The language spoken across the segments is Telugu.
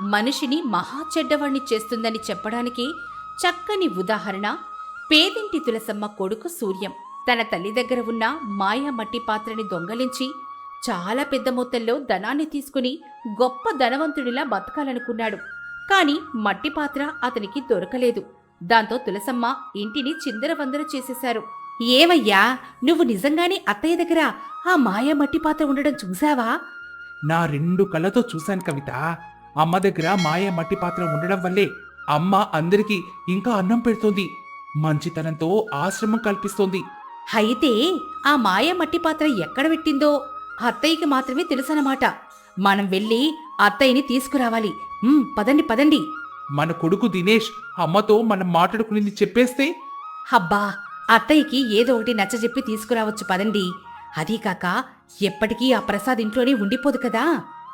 మనిషిని మహా చెడ్డవాణ్ణి చేస్తుందని చెప్పడానికి చక్కని ఉదాహరణ పేదింటి తులసమ్మ కొడుకు సూర్యం. తన తల్లి దగ్గర ఉన్న మాయా మట్టి పాత్రని దొంగలించి చాలా పెద్ద మొత్తంలో ధనాన్ని తీసుకుని గొప్ప ధనవంతుడిలా బతకాలనుకున్నాడు. కాని మట్టి పాత్ర అతనికి దొరకలేదు. దాంతో తులసమ్మ ఇంటిని చిందరవందర చేసేశారు. ఏవయ్యా నువ్వు నిజంగానే అత్తయ్య దగ్గర ఆ మాయా మట్టి పాత్ర ఉండడం చూసావా నా రెండు కళ్ళతో చూశాను కవిత. అమ్మ దగ్గర మాయ మట్టి పాత్ర ఉండడం వల్లే అమ్మ అందరికీ ఇంకా అన్నం పెడుతోంది. మంచితనంతో ఆశ్రమం కల్పిస్తోంది. అయితే ఆ మాయ మట్టి పాత్ర ఎక్కడ పెట్టిందో అత్తయ్యకి మాత్రమే తెలుసనమాట మనం వెళ్ళి అత్తయ్యని తీసుకురావాలి. ఉమ్, పదండి పదండి. మన కొడుకు దినేష్ అమ్మతో మనం మాట్లాడుకునేది చెప్పేస్తే? హబ్బా అత్తయ్యకి ఏదో ఒకటి నచ్చజెప్పి తీసుకురావచ్చు పదండి. అదీ కాక ఎప్పటికీ ఆ ప్రసాద్ ఇంట్లోనే ఉండిపోదు కదా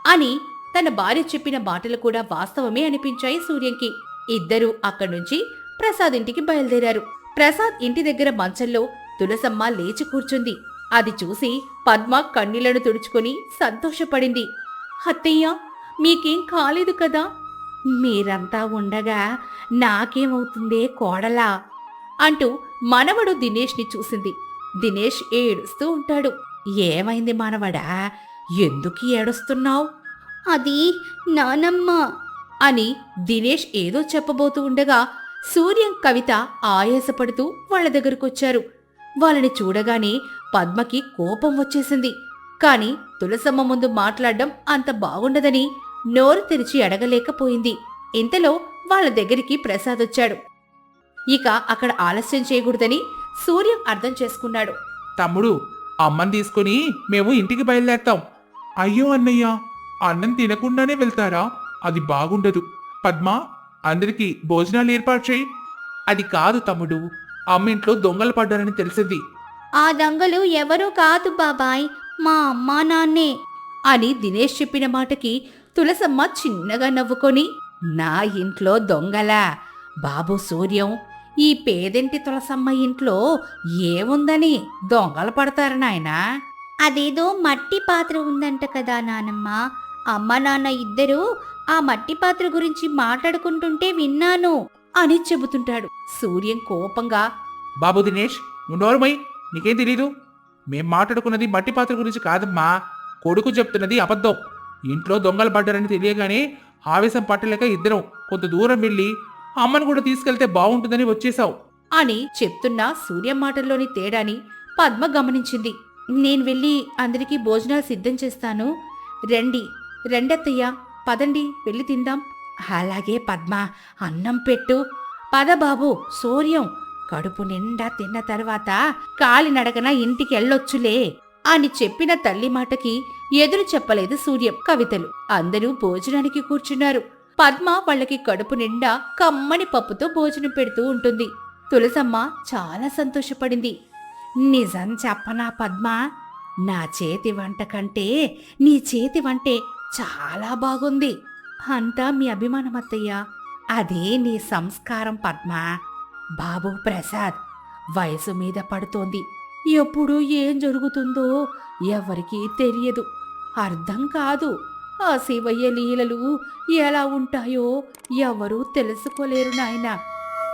అని తన భార్య చెప్పిన మాటలు కూడా వాస్తవమే అనిపించాయి సూర్యంకి. ఇద్దరూ అక్కడి నుంచి ప్రసాద్ ఇంటికి బయలుదేరారు. ప్రసాద్ ఇంటి దగ్గర మంచంలో తులసమ్మ లేచి కూర్చుంది. అది చూసి పద్మ కన్నీళ్ళను తుడుచుకుని సంతోషపడింది. అత్తయ్య మీకేం కాలేదు కదా? మీరంతా ఉండగా నాకేమవుతుందే కోడలా అంటూ మనవడు దినేష్ని చూసింది. దినేష్ ఏడుస్తూ ఉంటాడు. ఏమైంది మనవడా? ఎందుకు ఏడుస్తున్నావు? అది నానమ్మ అని దినేష్ ఏదో చెప్పబోతూ ఉండగా సూర్యం కవిత ఆయాసపడుతూ వాళ్ళ దగ్గరకొచ్చారు. వాళ్ళని చూడగానే పద్మకి కోపం వచ్చేసింది. కాని తులసమ్మ ముందు మాట్లాడడం అంత బాగుండదని నోరు తెరిచి అడగలేకపోయింది. ఇంతలో వాళ్ళ దగ్గరికి ప్రసాద్ వచ్చాడు ఇక అక్కడ ఆలస్యం చేయకూడదని సూర్యం అర్థం చేసుకున్నాడు. తమ్ముడు అమ్మని తీసుకొని మేము ఇంటికి బయలుదేరతాం. అయ్యో అన్నయ్య! అన్నం తినకుండానే వెళ్తారా? అది బాగుండదు. పద్మ అందరికీ భోజనాలు ఏర్పాటు చేయి. అది కాదు తమ్ముడు అమ్మ ఇంట్లో దొంగలు పడ్డారని తెలిసింది. ఆ దొంగలు ఎవరూ కాదు బాబాయ్ మా అమ్మా నాన్నే అని దినేష్ చెప్పిన మాటకి తులసమ్మ చిన్నగా నవ్వుకొని నా ఇంట్లో దొంగలా? బాబు సూర్యం ఈ పేదింటి తులసమ్మ ఇంట్లో ఏముందని దొంగలు పడతారు నాయనా? అదేదో మట్టి పాత్ర ఉందంట కదా నానమ్మ. అమ్మ నాన్న ఇద్దరూ ఆ మట్టి పాత్ర గురించి మాట్లాడుకుంటుంటే విన్నాను అని చెబుతుంటాడు. సూర్యం కోపంగా బాబు దినేష్ నోరుమై నీకేం తెలీదు? మేం మాట్లాడుకున్నది మట్టి పాత్ర గురించి కాదమ్మా. కొడుకు చెప్తున్నది అబద్ధం. ఇంట్లో దొంగలు పడ్డారని తెలియగానే ఆవేశం పట్టలేక ఇద్దరం కొంత దూరం వెళ్ళి అమ్మను కూడా తీసుకెళ్తే బాగుంటుందని వచ్చేసావు అని చెప్తున్న సూర్యం మాటల్లోని తేడాని పద్మ గమనించింది. నేను వెళ్ళి అందరికీ భోజనాలు సిద్ధం చేస్తాను. రండి రెండత్తయ్య పదండి వెళ్ళి తిందాం. అలాగే పద్మ అన్నం పెట్టు. పదబాబు సూర్యం. కడుపు నిండా తిన్న తర్వాత కాలినడకన ఇంటికి వెళ్ళొచ్చులే అని చెప్పిన తల్లి మాటకి ఎదురు చెప్పలేదు సూర్యం కవితలు. అందరూ భోజనానికి కూర్చున్నారు. పద్మ వాళ్ళకి కడుపు నిండా కమ్మని పప్పుతో భోజనం పెడుతూ ఉంటుంది. తులసమ్మ చాలా సంతోషపడింది. నిజం చెప్పనా పద్మ? నా చేతి వంట కంటే నీ చేతి వంటే చాలా బాగుంది. అంతా మీ అభిమానం అత్తయ్య. అదే నీ సంస్కారం పద్మ. బాబు ప్రసాద్ వయసు మీద పడుతోంది. ఎప్పుడు ఏం జరుగుతుందో ఎవరికీ తెలియదు. అర్థం కాదు. ఆ శివయ్య లీలలు ఎలా ఉంటాయో ఎవరూ తెలుసుకోలేరు నాయన.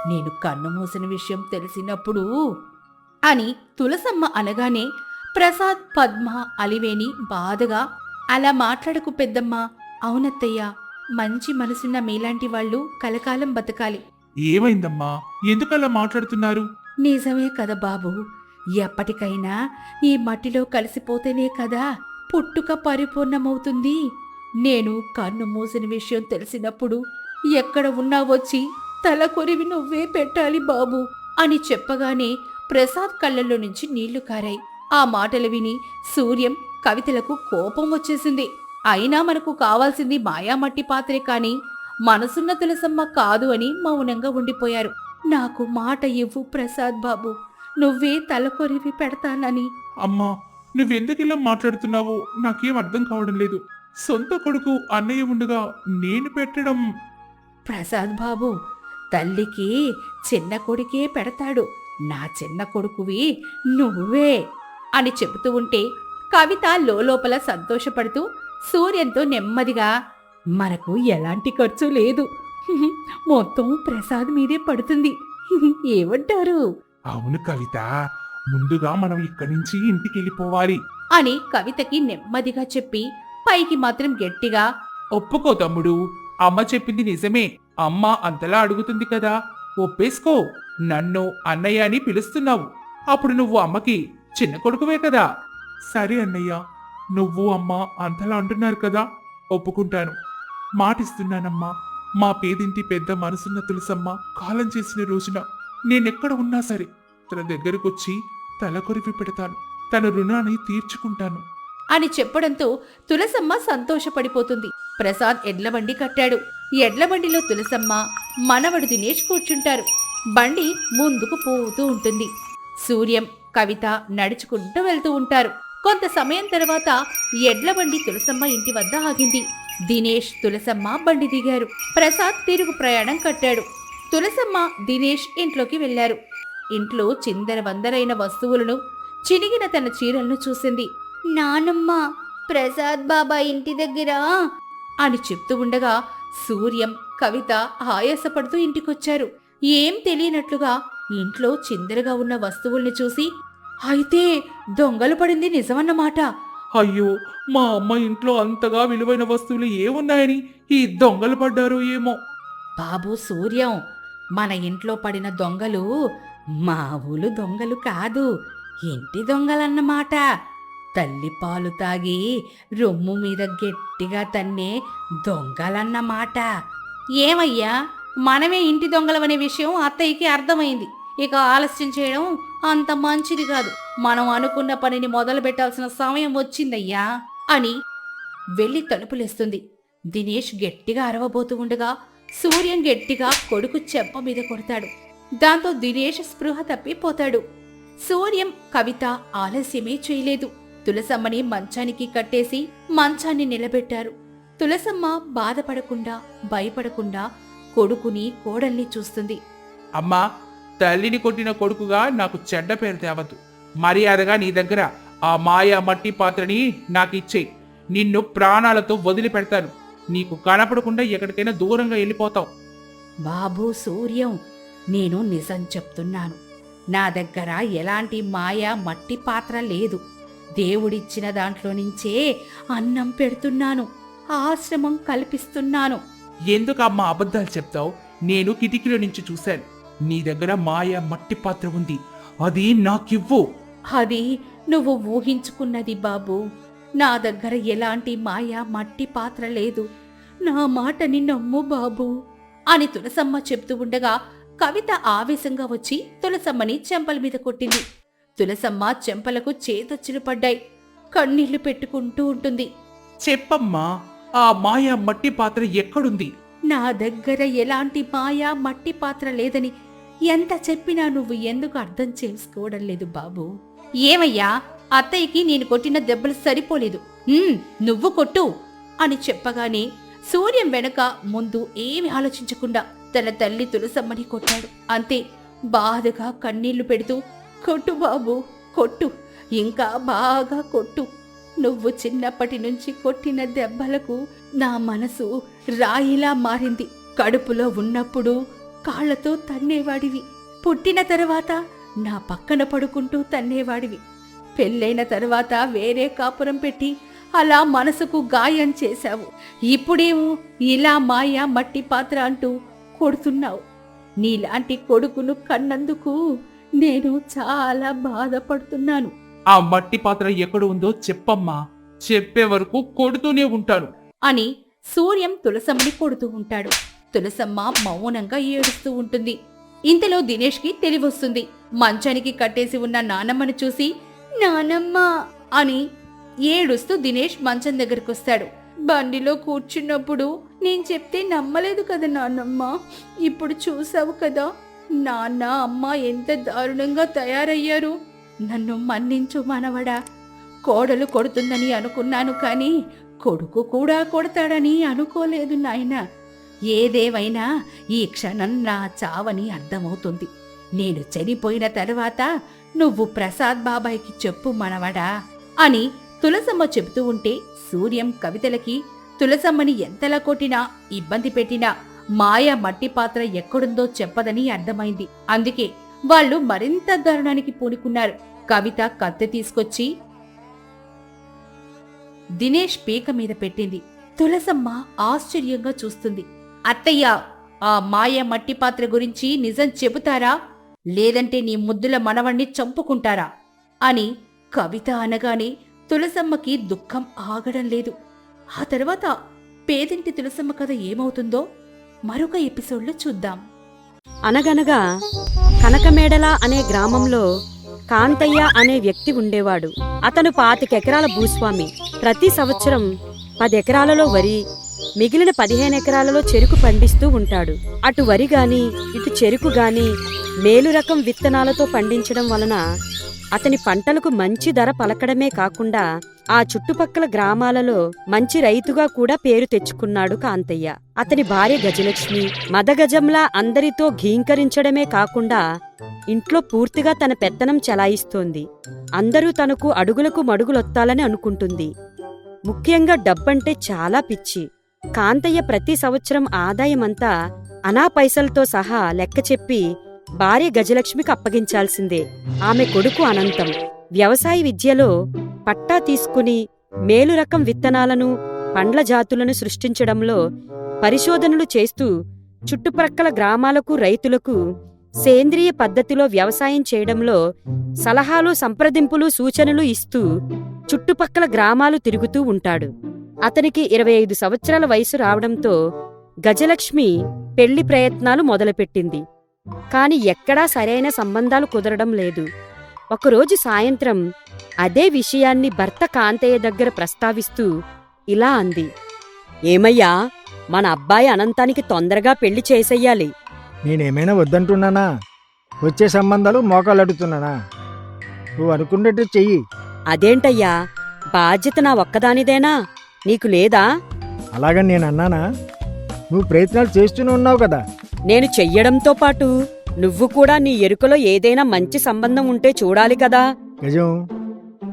నేను కన్ను మూసిన విషయం తెలిసినప్పుడు అని తులసమ్మ అనగానే ప్రసాద్ పద్మ అలివేని బాధగా అలా మాట్లాడకు పెద్దమ్మ. అవునత్తయ్య మంచి మనసున్న మీలాంటి వాళ్ళు కలకాలం బతకాలి. ఏమైందమ్మా? ఎందుకలా మాట్లాడుతున్నారు? నిజమే కదా బాబు. ఎప్పటికైనా ఈ మట్టిలో కలిసిపోతేనే కదా పుట్టుక పరిపూర్ణమవుతుంది. నేను కన్ను మూసిన విషయం తెలిసినప్పుడు ఎక్కడ ఉన్నా వచ్చి తల కొరివి నువ్వే పెట్టాలి బాబు అని చెప్పగానే ప్రసాద్ కళ్ళల్లో నుంచి నీళ్ళు కారాయి. ఆ మాటలు విని సూర్యం కవితలకు కోపం వచ్చేసింది. అయినా మనకు కావాల్సింది మాయామట్టి పాత్రే కాని మనసున్న తులసమ్మ కాదు అని మౌనంగా ఉండిపోయారు. నాకు మాట ఇవ్వు ప్రసాద్ బాబు. నువ్వే తలకొరివి పెడతానని. అమ్మా నువ్వెందుకు ఇలా మాట్లాడుతున్నావో? నాకేం అర్థం కావడం లేదు. సొంత కొడుకు అన్నయ్య ఉండగా నేను పెట్టడం. ప్రసాద్ బాబు తల్లికి చిన్న కొడుకే పెడతాడు. నా చిన్న కొడుకువి నువ్వే అని చెబుతూ ఉంటే కవిత లోపల సంతోషపడుతూ సూర్యంతో నెమ్మదిగా మనకు ఎలాంటి ఖర్చు లేదు. మొత్తం ప్రసాద్ మీదే పడుతుంది. ఏమంటారు? అవును కవిత ముందుగా మనం ఇక్కడి నుంచి ఇంటికి వెళ్ళిపోవాలి అని కవితకి నెమ్మదిగా చెప్పి పైకి మాత్రం గట్టిగా ఒప్పుకో తమ్ముడు అమ్మ చెప్పింది నిజమే. అమ్మ అంతలా అడుగుతుంది కదా. ఒప్పేసుకో. నన్ను అన్నయ్య అని పిలుస్తున్నావు. అప్పుడు నువ్వు అమ్మకి చిన్న కొడుకువే కదా. సరే అన్నయ్య నువ్వు అమ్మ అంతలా అంటున్నారు కదా? ఒప్పుకుంటాను. మాటిస్తున్నానమ్మా. మా పేదింటి పెద్ద మనసున్న తులసమ్మ కాలం చేసిన రోజున నేనెక్కడ ఉన్నా సరే తన దగ్గరకొచ్చి తలకొరివి పెడతాను. తన రుణాన్ని తీర్చుకుంటాను. అని చెప్పడంతో తులసమ్మ సంతోషపడిపోతుంది. ప్రసాద్ ఎడ్లబండి కట్టాడు. ఎడ్లబండిలో తులసమ్మ మనవడు దినేష్ కూర్చుంటారు. బండి ముందుకు పోతూ ఉంటుంది. సూర్యం కవిత నడుచుకుంటూ వెళ్తూ ఉంటారు. కొంత సమయం తర్వాత ఎడ్లబండి తులసమ్మ ఇంటి వద్ద ఆగింది. దినేష్ తులసమ్మ బండి దిగారు. ప్రసాద్ తిరుగు ప్రయాణం కట్టాడు. తులసమ్మ దినేష్ ఇంట్లోకి వెళ్ళారు ఇంట్లో చిందర వందరైన వస్తువులను చినిగిన తన చీరలను చూసింది. నానమ్మ ప్రసాద్ బాబా ఇంటి దగ్గర? అని చెప్తూ ఉండగా సూర్యం కవిత ఆయాసపడుతూ ఇంటికొచ్చారు. ఏం తెలియనట్లుగా ఇంట్లో చిందరగా ఉన్న వస్తువుల్ని చూసి అయితే దొంగలు పడింది నిజమన్నమాట. అయ్యో మా అమ్మ ఇంట్లో అంతగా విలువైన వస్తువులు ఏమున్నాయని ఈ దొంగలు పడ్డారో ఏమో. బాబు సూర్యం మన ఇంట్లో పడిన దొంగలు మామూలు దొంగలు కాదు ఇంటి దొంగలన్నమాట. తల్లి పాలు తాగి రొమ్ము మీద గట్టిగా తన్నే దొంగలన్నమాట. ఏమయ్యా మనమే ఇంటి దొంగలమనే విషయం అత్తయ్యకి అర్థమైంది. ఇక ఆలస్యం చేయడం అంత మంచిది కాదు. మనం అనుకున్న పనిని మొదలు పెట్టాల్సిన సమయం వచ్చిందయ్యా అని వెళ్ళి తలుపులేస్తుంది. దినేష్ గట్టిగా అరవబోతూ ఉండగా సూర్యం గట్టిగా కొడుకు చెంప మీద కొడతాడు. దాంతో దినేష్ స్పృహ తప్పిపోతాడు. సూర్యం కవిత ఆలస్యమే చేయలేదు. తులసమ్మని మంచానికి కట్టేసి మంచాన్ని నిలబెట్టారు. తులసమ్మ బాధపడకుండా భయపడకుండా కొడుకుని కోడల్ని చూస్తుంది. అమ్మా తల్లిని కొట్టిన కొడుకుగా నాకు చెడ్డ పేరు తేవద్దు. మర్యాదగా నీ దగ్గర ఆ మాయా మట్టి పాత్రని నాకు ఇచ్చేయి. నిన్ను ప్రాణాలతో వదిలిపెడతాను. నీకు కనపడకుండా ఎక్కడికైనా దూరంగా వెళ్ళిపోతావు. బాబు సూర్యం నేను నిజం చెప్తున్నాను. నా దగ్గర ఎలాంటి మాయా మట్టి పాత్ర లేదు. దేవుడిచ్చిన దాంట్లో నుంచే అన్నం పెడుతున్నాను. ఆశ్రమం కల్పిస్తున్నాను. ఎందుకు అమ్మ అబద్ధాలు చెప్తావు? నేను కిటికీలో నుంచి చూశాను. నీ దగ్గర మాయా మట్టి పాత్ర ఉంది. అది నాకివ్వు. అది నువ్వు ఊహించుకున్నది బాబు. నా దగ్గర ఎలాంటి మాయా మట్టి పాత్ర లేదు. నా మాటని నమ్ము బాబు. అని తులసమ్మ చెప్తూ ఉండగా కవిత ఆవేశంగా వచ్చి తులసమ్మని చెంపల మీద కొట్టింది. తులసమ్మ చెంపలకు చేతొచ్చులు పడ్డాయి. కన్నీళ్ళు పెట్టుకుంటూ ఉంటుంది. చెప్పమ్మా ఆ మాయా మట్టి పాత్ర ఎక్కడుంది? నా దగ్గర ఎలాంటి మాయా మట్టి పాత్ర లేదని ఎంత చెప్పినా నువ్వు ఎందుకు అర్థం చేసుకోవడం లేదు బాబు. ఏమయ్యా? అత్తయ్యకి నేను కొట్టిన దెబ్బలు సరిపోలేదు. నువ్వు కొట్టు అని చెప్పగానే సూర్యం వెనక ముందు ఏమి ఆలోచించకుండా తన తల్లి తులసమ్మని కొట్టాడు. అంతే బాధగా కన్నీళ్ళు పెడుతూ కొట్టు బాబు కొట్టు ఇంకా బాగా కొట్టు. నువ్వు చిన్నప్పటి నుంచి కొట్టిన దెబ్బలకు నా మనసు రాయిలా మారింది. కడుపులో ఉన్నప్పుడు కాళ్ళతో తన్నేవాడివి. పుట్టిన తరువాత నా పక్కన పడుకుంటూ తన్నేవాడివి. పెళ్ళైన తరువాత వేరే కాపురం పెట్టి అలా మనసుకు గాయం చేశావు. ఇప్పుడేమో ఇలా మాయా మట్టి పాత్ర అంటూ కొడుతున్నావు. నీలాంటి కొడుకును కన్నందుకు నేను చాలా బాధపడుతున్నాను. ఆ మట్టి పాత్ర ఎక్కడ ఉందో చెప్పమ్మా. చెప్పే వరకు కొడుతూనే ఉంటాను. అని సూర్యం తులసమ్మని కొడుతూ ఉంటాడు. తులసమ్మ మౌనంగా ఏడుస్తూ ఉంటుంది. ఇంతలో దినేష్కి తెలివొస్తుంది. మంచానికి కట్టేసి ఉన్న నానమ్మను చూసి నానమ్మ అని ఏడుస్తూ దినేష్ మంచం దగ్గరకొస్తాడు. బండిలో కూర్చున్నప్పుడు నేను చెప్తే నమ్మలేదు కదా నాన్నమ్మ ఇప్పుడు చూసావు కదా. నాన్న అమ్మ ఎంత దారుణంగా తయారయ్యారు. నన్ను మన్నించు మనవడా. కోడలు కొడుతుందని అనుకున్నాను కానీ కొడుకు కూడా కొడతాడని అనుకోలేదు నాయనా. ఏదేవైనా ఈ క్షణం నా చావని అర్థమవుతుంది. నేను చనిపోయిన తర్వాత నువ్వు ప్రసాద్ బాబాయ్కి చెప్పు మనవడా అని తులసమ్మ చెబుతూ ఉంటే సూర్యం కవితలకి తులసమ్మని ఎంతలా కొట్టినా ఇబ్బంది పెట్టినా మాయ మట్టి పాత్ర ఎక్కడుందో చెప్పదని అర్థమైంది. అందుకే వాళ్ళు మరింత దారుణానికి పూనుకున్నారు. కవిత కత్తి తీసుకొచ్చి దినేష్ పీక మీద పెట్టింది. తులసమ్మ ఆశ్చర్యంగా చూస్తుంది. అత్తయ్య ఆ మాయ మట్టి పాత్ర గురించి నిజం చెబుతారా? లేదంటే నీ ముద్దుల మనవణ్ణి చంపుకుంటారా? అని కవిత అనగానే తులసమ్మకి దుఃఖం ఆగడం లేదు. ఆ తర్వాత పేదింటి తులసమ్మ కథ ఏమవుతుందో మరొక ఎపిసోడ్లో చూద్దాం. అనగనగా కనకమేడల అనే గ్రామంలో కాంతయ్య అనే వ్యక్తి ఉండేవాడు. అతను పాతికెకరాల భూస్వామి. ప్రతి సంవత్సరం పది ఎకరాలలో వరి మిగిలిన పదిహేను ఎకరాలలో చెరుకు పండిస్తూ ఉంటాడు. అటు వరి గాని ఇటు చెరుకు గాని మేలు రకం విత్తనాలతో పండించడం వలన అతని పంటలకు మంచి ధర పలకడమే కాకుండా ఆ చుట్టుపక్కల గ్రామాలలో మంచి రైతుగా కూడా పేరు తెచ్చుకున్నాడు కాంతయ్య. అతని భార్య గజలక్ష్మి మదగజంలా అందరితో ఘీంకరించడమే కాకుండా ఇంట్లో పూర్తిగా తన పెత్తనం చెలాయిస్తోంది. అందరూ తనకు అడుగులకు మడుగులొత్తాలని అనుకుంటుంది. ముఖ్యంగా డబ్బంటే చాలా పిచ్చి. కాంతయ్య ప్రతి సంవత్సరం ఆదాయమంతా అనా పైసలతో సహా లెక్క చెప్పి భార్య గజలక్ష్మికి అప్పగించాల్సిందే. ఆమె కొడుకు అనంతం. వ్యవసాయ విద్యలో పట్టా తీసుకుని మేలు రకం విత్తనాలను పండ్ల జాతులను సృష్టించడంలో పరిశోధనలు చేస్తూ చుట్టుప్రక్కల గ్రామాలకు రైతులకు సేంద్రియ పద్ధతిలో వ్యవసాయం చేయడంలో సలహాలు సంప్రదింపులు సూచనలు ఇస్తూ చుట్టుపక్కల గ్రామాలు తిరుగుతూ ఉంటాడు. అతనికి ఇరవై ఐదు సంవత్సరాల వయసు రావడంతో గజలక్ష్మి పెళ్ళి ప్రయత్నాలు మొదలుపెట్టింది. కాని ఎక్కడా సరైన సంబంధాలు కుదరడం లేదు. ఒకరోజు సాయంత్రం అదే విషయాన్ని భర్త కాంతయ్య దగ్గర ప్రస్తావిస్తూ ఇలా అంది. ఏమయ్యా మన అబ్బాయి అనంతానికి తొందరగా పెళ్ళి చేసెయ్యాలి నేనేమైనా వద్దంటున్నానా? వచ్చే సంబంధాలు మోకాలు అడుగుతున్నానా నువ్వు అనుకున్నట్టు చెయ్యి. అదేంటయ్యా బాధ్యత నా ఒక్కదానిదేనా? నీకు లేదా? అలాగని నేను అన్నానా నువ్వు ప్రయత్నాలు చేస్తూనే ఉన్నావు కదా. నేను చెయ్యడంతో పాటు నువ్వు కూడా నీ ఎరుకలో ఏదైనా మంచి సంబంధం ఉంటే చూడాలి కదా. గజం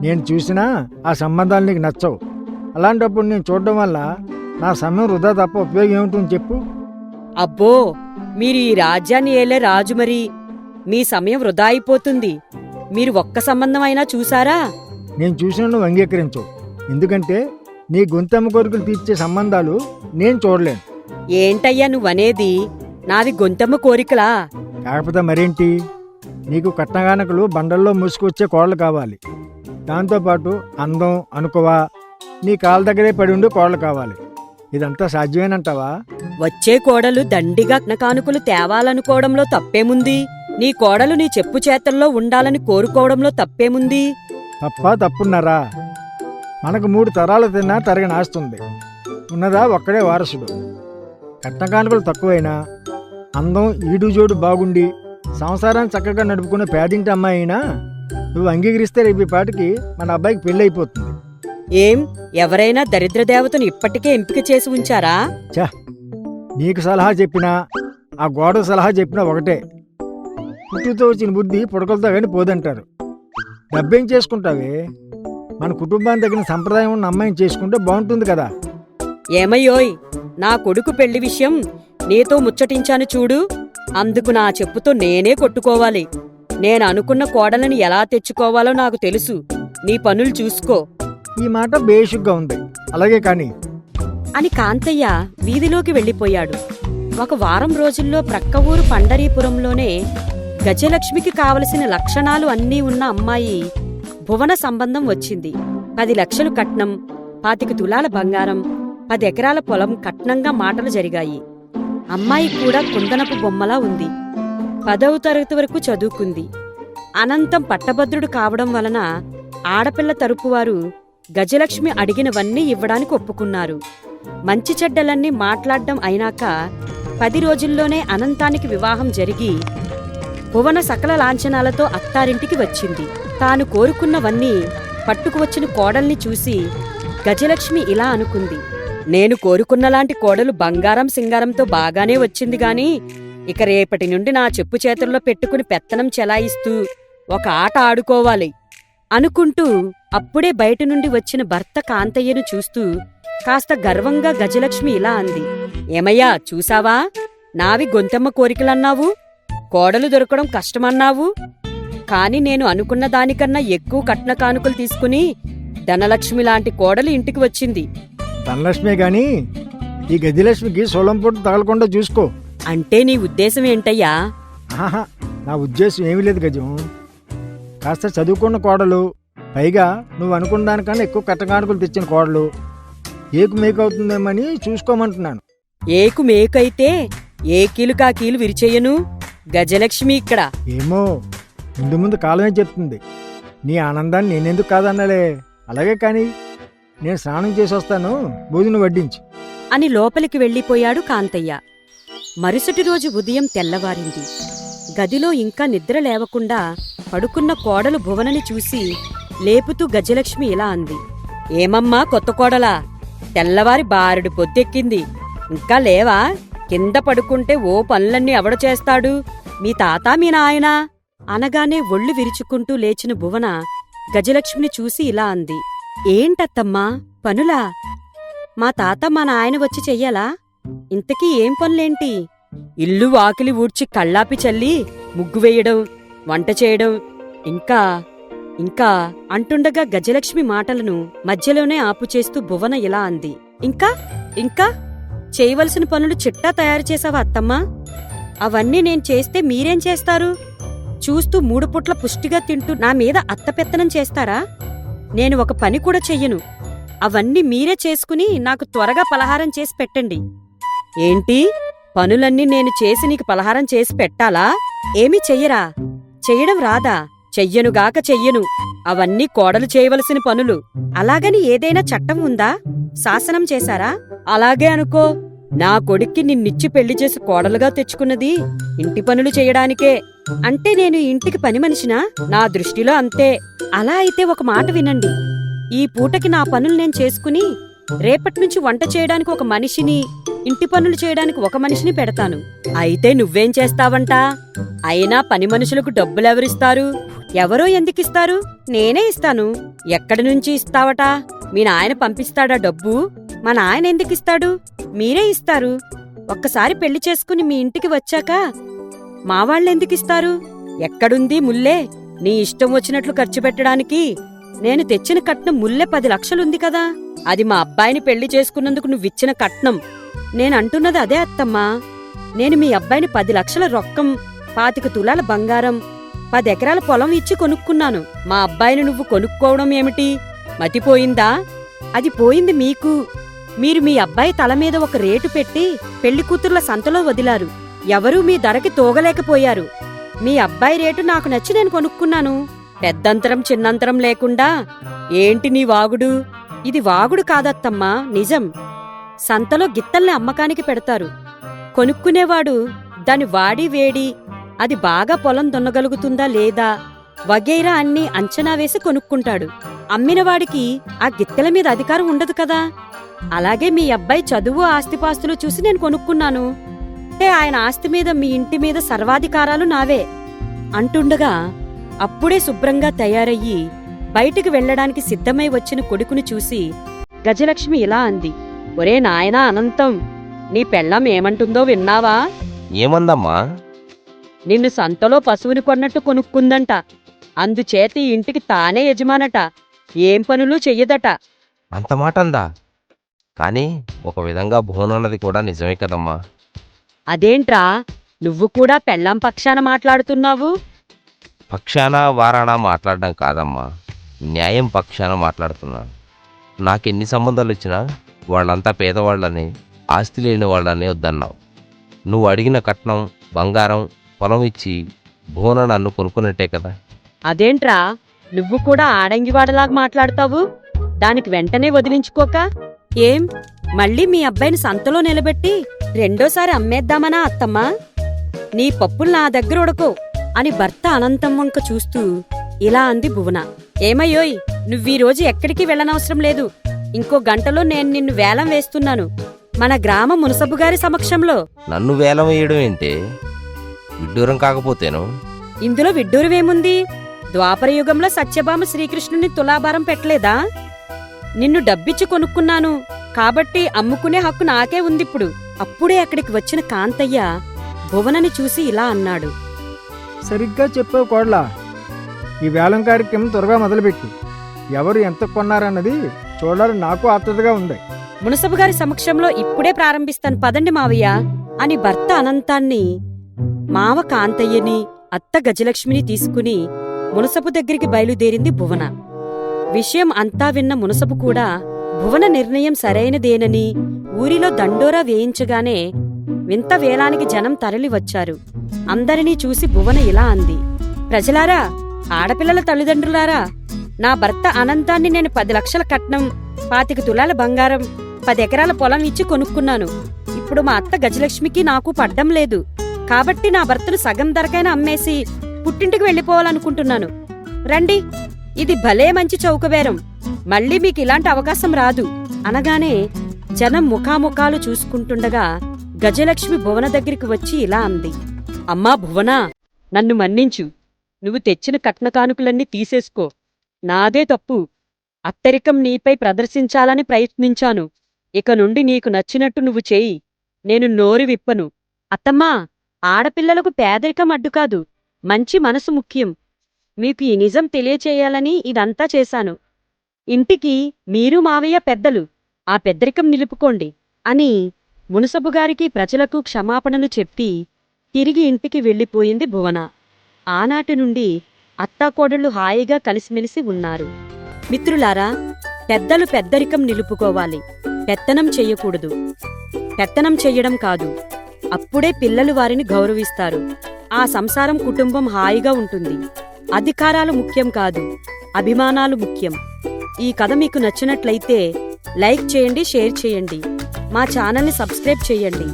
నేను చూసినా ఆ సంబంధాలు నీకు నచ్చవు. అలాంటప్పుడు నేను చూడడం వల్ల నా సమయం వృధా తప్ప ఉపయోగం ఏమిటని చెప్పు. అబ్బో మీరు ఈ రాజ్యాన్ని ఏలే రాజు మరి. మీ సమయం వృధా అయిపోతుంది. మీరు ఒక్క సంబంధం అయినా చూసారా? నేను చూసిన నువ్వు అంగీకరించవు. ఎందుకంటే నీ గొంతమ్మ కోరికలు తీర్చే సంబంధాలు నేను చూడలేను. ఏంటయ్యా నువ్వనేది? నావి గొంతమ్మ కోరికలా? కాకపోతే మరేంటి? నీకు కట్నగానకలు బండల్లో మూసుకొచ్చే కోడలు కావాలి. దాంతోపాటు అందం అనుకోవా నీ కాళ్ళ దగ్గరే పడి ఉండే కోడలు కావాలి. ఇదంతా సాధ్యమేనంటావా? వచ్చే కోడలు దండిగా కానుకలు తేవాలనుకోవడంలో తప్పేముంది? నీ కోడలు నీ చెప్పు చేతల్లో ఉండాలని కోరుకోవడంలో తప్పేముంది? తప్ప తప్పున్నారా? మనకు మూడు తరాలు తిన్నా తరగని ఆస్తుంది ఉన్నదా ఒక్కడే వారసుడు. కట్నకానుకలు తక్కువైనా అందం ఈడు జోడు బాగుండి సంసారాన్ని చక్కగా నడుపుకునే పేదింటి అమ్మాయి అయినా నువ్వు అంగీకరిస్తే రేపు పాటికి మన అబ్బాయికి పెళ్ళి అయిపోతుంది ఏం? ఎవరైనా దరిద్ర దేవతను ఇప్పటికే ఎంపిక చేసి ఉంచారా? నీకు సలహా చెప్పినా ఆ గోడ సలహా చెప్పినా ఒకటే. పుట్టుతో వచ్చిన బుద్ధి పుడకలతో కానీ పోదంటారు. డబ్బేం చేసుకుంటావే? మన కుటుంబానికి తగిన సంప్రదాయం ఉన్న అమ్మాయిని చేసుకుంటే బాగుంటుంది కదా. ఏమయ్యోయ్ నా కొడుకు పెళ్ళి విషయం నీతో ముచ్చటించాను చూడు. అందుకు నా చెప్పుతో నేనే కొట్టుకోవాలి. నేను అనుకున్న కోడలని ఎలా తెచ్చుకోవాలో నాకు తెలుసు. నీ పనులు చూసుకో. ఈ మాట బేషుగ్గా ఉంది. అలాగే కానీ. అని కాంతయ్య వీధిలోకి వెళ్ళిపోయాడు. ఒక వారం రోజుల్లో ప్రక్క ఊరు పండరీపురంలోనే గజలక్ష్మికి కావలసిన లక్షణాలు అన్నీ ఉన్న అమ్మాయి భువన సంబంధం వచ్చింది. పది లక్షలు కట్నం పాతిక తులాల బంగారం పది ఎకరాల పొలం కట్నంగా మాటలు జరిగాయి. అమ్మాయి కూడా కుందనపు బొమ్మలా ఉంది. పదవ తరగతి వరకు చదువుకుంది. అనంతం పట్టభద్రుడు కావడం వలన ఆడపిల్ల తరపువారు గజలక్ష్మి అడిగినవన్నీ ఇవ్వడానికి ఒప్పుకున్నారు. మంచి చెడ్డలన్నీ మాట్లాడడం అయినాక పది రోజుల్లోనే అనంతానికి వివాహం జరిగి భువన సకల లాంఛనాలతో అత్తారింటికి వచ్చింది. తాను కోరుకున్నవన్నీ పట్టుకు వచ్చిన కోడల్ని చూసి గజలక్ష్మి ఇలా అనుకుంది. నేను కోరుకున్నలాంటి కోడలు బంగారం సింగారంతో బాగానే వచ్చింది గాని ఇక రేపటి నుండి నా చెప్పు చేతుల్లో పెట్టుకుని పెత్తనం చెలాయిస్తూ ఒక ఆట ఆడుకోవాలి అనుకుంటూ అప్పుడే బయట నుండి వచ్చిన భర్త కాంతయ్యను చూస్తూ కాస్త గర్వంగా గజలక్ష్మి ఇలా అంది. ఏమయ్యా చూసావా? నావి గొంతెమ్మ కోరికలన్నావు? కోడలు దొరకడం కష్టమన్నావు? కాని నేను అనుకున్న దానికన్నా ఎక్కువ కట్న కానుకలు తీసుకుని ధనలక్ష్మి లాంటి కోడలు ఇంటికి వచ్చింది. ధనలక్ష్మి గాని ఈ గదిలక్ష్మికి సొలం పొట్టు తగలకుండా చూసుకో. అంటే నీ ఉద్దేశం ఏంటయ్యా? ఆహా నా ఉద్దేశం ఏమీ లేదు గజం. కాస్త చదువుకున్న కోడలు పైగా నువ్వు అనుకున్న దానికన్నా ఎక్కువ కట్టకానుకలు తెచ్చిన కోడలు. ఏకు మేకు అవుతుందేమని చూసుకోమంటున్నాను. ఏకు మేకైతే ఏ కీలుకా కీలు విరిచేయను. గజలక్ష్మి ఇక్కడ. ఏమో ముందు ముందు కాలమే చెప్తుంది. నీ ఆనందాన్ని నేనెందుకు కాదన్నలే అలాగే కానీ నేను స్నానం చేసి వస్తాను భోజనం వడ్డించి. అని లోపలికి వెళ్ళిపోయాడు కాంతయ్య. మరుసటి రోజు ఉదయం తెల్లవారింది. గదిలో ఇంకా నిద్ర లేవకుండా పడుకున్న కోడలు భువనని చూసి లేపుతూ గజలక్ష్మి ఇలా అంది. ఏమమ్మా కొత్త కోడలా? తెల్లవారి బారుడు పొద్దెక్కింది. ఇంకా లేవా? కింద పడుకుంటే ఓ పనులన్నీ ఎవడ చేస్తాడు? మీ తాత మీ నాయనా? అనగానే ఒళ్ళు విరుచుకుంటూ లేచిన భువన గజలక్ష్మిని చూసి ఇలా అంది. ఏంటత్తమ్మా? పనులా? మా తాత మా నాయన వచ్చి చెయ్యాలా? ఇంతకీ ఏం పనులేంటి? ఇల్లు వాకిలి ఊడ్చి కళ్ళాపి చల్లి ముగ్గు వేయడం వంట చేయడం ఇంకా ఇంకా అంటుండగా గజలక్ష్మి మాటలను మధ్యలోనే ఆపుచేస్తూ భువన ఇలా అంది. ఇంకా? ఇంకా? చేయవలసిన పనులు చిట్టా తయారు చేసావా అత్తమ్మా? అవన్నీ నేను చేస్తే మీరేం చేస్తారు? చూస్తూ మూడు పుట్ల పుష్టిగా తింటూ నా మీద అత్తపెత్తనం చేస్తారా? నేను ఒక పని కూడా చెయ్యను. అవన్నీ మీరే చేసుకుని నాకు త్వరగా పలహారం చేసి పెట్టండి. ఏంటి? పనులన్నీ నేను చేసి నీకు పలహారం చేసి పెట్టాలా? ఏమీ చెయ్యరా? చెయ్యడం రాదా? చెయ్యనుగాక చెయ్యను. అవన్నీ కోడలు చేయవలసిన పనులు. అలాగని ఏదైనా చట్టం ఉందా? శాసనం చేశారా? అలాగే అనుకో. నా కొడుక్కి నిన్నిచ్చి పెళ్ళి చేసి కోడలుగా తెచ్చుకున్నది ఇంటి పనులు చేయడానికే. అంటే నేను ఇంటికి పని మనిషినా? నా దృష్టిలో అంతే. అలా అయితే ఒక మాట వినండి. ఈ పూటకి నా పనులు నేను చేసుకుని రేపటి నుంచి వంట చేయడానికి ఒక మనిషిని ఇంటి పనులు చేయడానికి ఒక మనిషిని పెడతాను. అయితే నువ్వేం చేస్తావంట? అయినా పని మనుషులకు డబ్బులెవరిస్తారు ఎవరో ఎందుకిస్తారు నేనే ఇస్తాను. ఎక్కడి నుంచి ఇస్తావట? మీ నాయన పంపిస్తాడా డబ్బు? మా నాయన ఎందుకిస్తాడు మీరే ఇస్తారు. ఒక్కసారి పెళ్ళి చేసుకుని మీ ఇంటికి వచ్చాక మా వాళ్ళెందుకిస్తారు ఎక్కడుంది ముల్లే? నీ ఇష్టం వచ్చినట్లు ఖర్చు పెట్టడానికి నేను తెచ్చిన కట్నం ముల్లె పది లక్షలుంది కదా. అది మా అబ్బాయిని పెళ్ళి చేసుకున్నందుకు నువ్విచ్చిన కట్నం. నేనంటున్నది అదే అత్తమ్మా. నేను మీ అబ్బాయిని పది లక్షల రొక్కం పాతిక తులాల బంగారం పది ఎకరాల పొలం ఇచ్చి కొనుక్కున్నాను. మా అబ్బాయిని నువ్వు కొనుక్కోవడం ఏమిటి? మతిపోయిందా? అది పోయింది మీకు. మీరు మీ అబ్బాయి తల మీద ఒక రేటు పెట్టి పెళ్ళి కూతుర్ల సంతలో వదిలారు. ఎవరూ మీ ధరకి తోగలేకపోయారు. మీ అబ్బాయి రేటు నాకు నచ్చి నేను కొనుక్కున్నాను. పెద్దంతరం చిన్నంతరం లేకుండా ఏంటి నీ వాగుడు? ఇది వాగుడు కాదత్తమ్మా నిజం. సంతలో గిత్తల్ని అమ్మకానికి పెడతారు. కొనుక్కునేవాడు దాని వాడి వేడి అది బాగా పొలం దున్నగలుగుతుందా లేదా? వగైరా అన్నీ అంచనా వేసి కొనుక్కుంటాడు. అమ్మినవాడికి ఆ గిత్తెల మీద అధికారం ఉండదు కదా? అలాగే మీ అబ్బాయి చదువు ఆస్తిపాస్తులు చూసి నేను కొనుక్కున్నాను. అంటే ఆయన ఆస్తి మీద మీ ఇంటి మీద సర్వాధికారాలు నావే అంటుండగా అప్పుడే శుభ్రంగా తయారయ్యి బయటికి వెళ్ళడానికి సిద్ధమై వచ్చిన కొడుకుని చూసి గజలక్ష్మి ఇలా అంది ఒరే నాయనా అనంతం నీ పెళ్ళం ఏమంటుందో విన్నావా? ఏమందమ్మా? నిన్ను సంతలో పశువుని కొన్నట్టు కొనుక్కుందంట. అందుచేత ఈ ఇంటికి తానే యజమానట. ఏం పనులు చెయ్యదట. అంత మాట అందా కానీ ఒక విధంగా భువనన్నది కూడా నిజమే కదమ్మా. అదేంట్రా? నువ్వు కూడా పెళ్ళాం పక్షాన మాట్లాడుతున్నావు? పక్షాన వారాన మాట్లాడడం కాదమ్మా. న్యాయం పక్షాన మాట్లాడుతున్నాను. నాకెన్ని సంబంధాలు వచ్చినా వాళ్ళంతా పేదవాళ్ళని ఆస్తి లేని వాళ్ళని వద్దన్నావు. నువ్వు అడిగిన కట్నం బంగారం పొలం ఇచ్చి భువన నన్ను కొనుక్కున్నట్టే కదా. అదేంట్రా? నువ్వు కూడా ఆడంగివాడలాగా మాట్లాడతావు? దానికి వెంటనే వదిలించుకోక? ఏం? మళ్ళీ మీ అబ్బాయిని సంతలో నిలబెట్టి రెండోసారి అమ్మేద్దామనా అత్తమ్మా? నీ పప్పులు నా దగ్గర ఉడకో అని భర్త అనంతం వంక చూస్తూ ఇలా అంది భువన. ఏమయ్యోయ్ నువ్వీరోజు ఎక్కడికి వెళ్ళనవసరం లేదు. ఇంకో గంటలో నేను నిన్ను వేలం వేస్తున్నాను. మన గ్రామ మునసబు గారి సమక్షంలో. నన్ను వేలం వేయడం ఏంటి? విడ్డూరం కాకపోతేను? ఇందులో విడ్డూరమేముంది? ద్వాపరయుగంలో సత్యభామ శ్రీకృష్ణుని తులాభారం పెట్టలేదా? నిన్ను డబ్బిచ్చి కొనుక్కున్నాను. కాబట్టి అమ్ముకునే హక్కు నాకే ఉందిప్పుడు. అప్పుడే అక్కడికి వచ్చిన కాంతయ్య భువనని చూసి ఇలా అన్నాడు. సరిగ్గా చెప్పావు కోడలా. ఈ వేలం కార్యక్రమం త్వరగా మొదలుపెట్టు. ఎవరు ఎంత కొన్నారన్నది చూడాలని నాకు ఆతృతగా ఉంది. మునసబు గారి సమక్షంలో ఇప్పుడే ప్రారంభిస్తాను పదండి మావయ్య అని భర్త అనంతాన్ని మావ కాంతయ్యని అత్త గజలక్ష్మిని తీసుకుని మునసపు దగ్గరికి బయలుదేరింది భువన. విషయం అంతా విన్న మునసపు కూడా భువన నిర్ణయం సరైనదేనని ఊరిలో దండోరా వేయించగానే వింత వేలానికి జనం తరలి వచ్చారు. అందరినీ చూసి భువన ఇలా అంది ప్రజలారా ఆడపిల్లల తల్లిదండ్రులారా నా భర్త అనంతాన్ని నేను పది లక్షల కట్నం పాతిక తులాల బంగారం పది ఎకరాల పొలం ఇచ్చి కొనుక్కున్నాను. ఇప్పుడు మా అత్త గజలక్ష్మికి నాకు పడ్డం లేదు. కాబట్టి నా భర్తను సగం ధరకైనా అమ్మేసి పుట్టింటికి వెళ్ళిపోవాలనుకుంటున్నాను. రండి ఇది భలే మంచి చౌకబేరం మళ్ళీ మీకు ఇలాంటి అవకాశం రాదు. అనగానే జనం ముఖాముఖాలు చూసుకుంటుండగా గజలక్ష్మి భువన దగ్గరికి వచ్చి ఇలా అంది. అమ్మా భువనా నన్ను మన్నించు. నువ్వు తెచ్చిన కట్న కానుకలన్నీ తీసేసుకో. నాదే తప్పు. అత్తరికం నీపై ప్రదర్శించాలని ప్రయత్నించాను. ఇక నుండి నీకు నచ్చినట్టు నువ్వు చేయి. నేను నోరు విప్పను. అత్తమ్మా ఆడపిల్లలకు పేదరికం అడ్డుకాదు. మంచి మనసు ముఖ్యం. మీకు ఈ నిజం తెలియచేయాలని ఇదంతా చేశాను. ఇంటికి మీరు మావయ్య పెద్దలు ఆ పెద్దరికం నిలుపుకోండి అని మునసబుగారికి ప్రజలకు క్షమాపణలు చెప్పి తిరిగి ఇంటికి వెళ్ళిపోయింది భువన. ఆనాటి నుండి అత్తాకోడళ్ళు హాయిగా కలిసిమెలిసి ఉన్నారు. మిత్రులారా పెద్దలు పెద్దరికం నిలుపుకోవాలి. పెత్తనం చెయ్యకూడదు పెత్తనం చెయ్యడం కాదు. అప్పుడే పిల్లలు వారిని గౌరవిస్తారు. ఆ సంసారం కుటుంబం హాయిగా ఉంటుంది. అధికారాలు ముఖ్యం కాదు అభిమానాలు ముఖ్యం. ఈ కథ మీకు నచ్చినట్లయితే లైక్ చేయండి షేర్ చేయండి. మా ఛానల్ని సబ్స్క్రైబ్ చేయండి.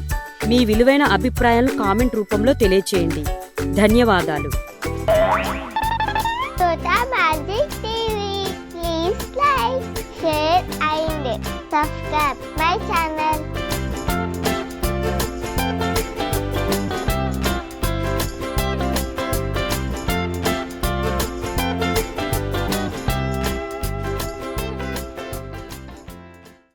మీ విలువైన అభిప్రాయాలను కామెంట్ రూపంలో తెలియచేయండి. ధన్యవాదాలు. subscribe my channel.